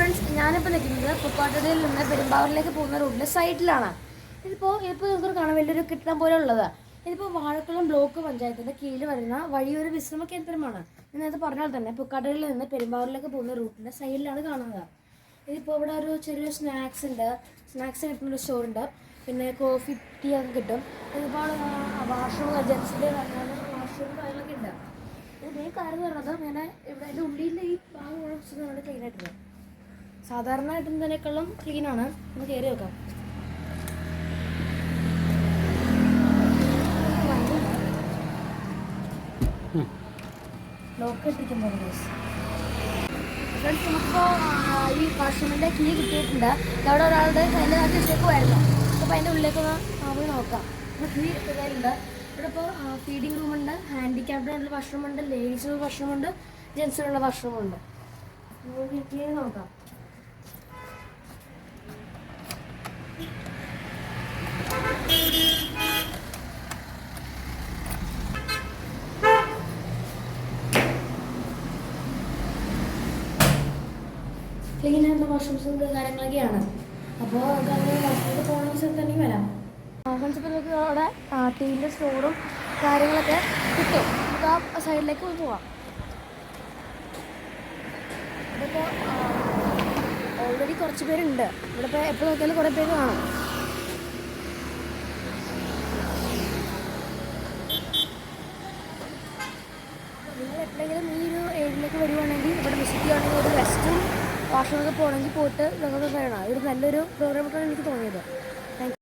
Friends ഞാനിപ്പോൾ നിൽക്കുന്നത് പുപ്പാട്ടടിയിൽ നിന്ന് പെരുമ്പാവൂരിലേക്ക് പോകുന്ന റോഡിന്റെ സൈഡിലാണ് ഇതിപ്പോൾ ഇപ്പോൾ നിങ്ങൾക്ക് കാണാൻ വലിയൊരു കെട്ടിടം പോലെ ഉള്ളത്. ഇതിപ്പോൾ വാഴക്കുളം ബ്ലോക്ക് പഞ്ചായത്തിന്റെ കീഴിൽ വരുന്ന വഴിയൊരു വിശ്രമ കേന്ദ്രമാണ്. ഞാൻ നേരത്തെ പറഞ്ഞാൽ തന്നെ പുക്കാട്ടടിയിൽ നിന്ന് പെരുമ്പാവൂരിലേക്ക് പോകുന്ന റൂട്ടിന്റെ സൈഡിലാണ് കാണുന്നത്. ഇതിപ്പോൾ ഇവിടെ ഒരു ചെറിയൊരു സ്നാക്സ് ഉണ്ട്. സ്നാക്സ് കിട്ടുന്ന ഒരു സ്റ്റോർ ഉണ്ട്. പിന്നെ കോഫി ടീ ഒക്കെ കിട്ടും. ഇതിപ്പോൾ വാഷ്റൂം ജെൻസിന്റെ വാഷ്റൂം കാര്യങ്ങളൊക്കെ ഉണ്ട്. ഇത് കാര്യം എന്ന് പറയുന്നത് ഇങ്ങനെ ഇവിടെ ഉള്ളിന്റെ ഈ ഭാഗം ക്ലീൻ ആയിട്ടുണ്ട്. സാധാരണ ഇടുന്നതിനേക്കാളും ക്ലീൻ ആണ്. ഒന്ന് കയറി വെക്കാം ലോക്ക് ഇട്ടിരിക്കുന്നത് ഫ്രണ്ട്സ് നമുക്കിപ്പോൾ ഈ വാഷ്റൂമിന്റെ കീ കിട്ടിയിട്ടുണ്ട്. അവിടെ ഒരാളുടെ കയ്യിൽ അത് വെച്ചേക്കുമായിരുന്നു അപ്പോൾ അതിന്റെ ഉള്ളിലേക്ക് പോയി നോക്കാം. അപ്പോൾ കീ കയ്യിലുണ്ട് ഇവിടെ ഇപ്പോൾ ഫീഡിങ് റൂമുണ്ട് ഹാൻഡിക്യാപ്ഡിനുള്ള ഉണ്ട് ലേഡീസിനുള്ള ഉണ്ട് ജെൻസിനുള്ള ഉണ്ട് നമുക്ക് കീ നോക്കാം. ക്ലീൻ ആയിട്ടുള്ള വാഷ്റൂംസും കാര്യങ്ങളൊക്കെയാണ്. അപ്പോൾ നമുക്ക് വാഷ്റൂമിൽ പോകണമെങ്കിൽ സ്ഥലത്ത് തന്നെ വരാം. നമുക്ക് അവിടെ ടീന്റെ സ്റ്റോറും കാര്യങ്ങളൊക്കെ കിട്ടും. നമുക്ക് ആ സൈഡിലേക്ക് പോയി പോവാം. ഇതിപ്പോൾ ഓൾറെഡി കുറച്ച് പേരുണ്ട്. ഇവിടെ ഇപ്പോൾ എപ്പോൾ നോക്കിയാലും കുറേ പേര് കാണും. നിങ്ങൾ എപ്പോഴെങ്കിലും ഈ ഒരു ഏരിയയിലേക്ക് വരുവാണെങ്കിൽ ഇവിടെ വിസിറ്റ് ചെയ്യുകയാണെങ്കിൽ ഒരു റെസ്റ്റും വാഷ്റൂമൊക്കെ പോകണമെങ്കിൽ പോയിട്ട് നമുക്ക് വേണം. ഒരു നല്ലൊരു പ്രോഗ്രാം പ്രോഗ്രാമായിട്ടാണ് എനിക്ക് തോന്നിയത്.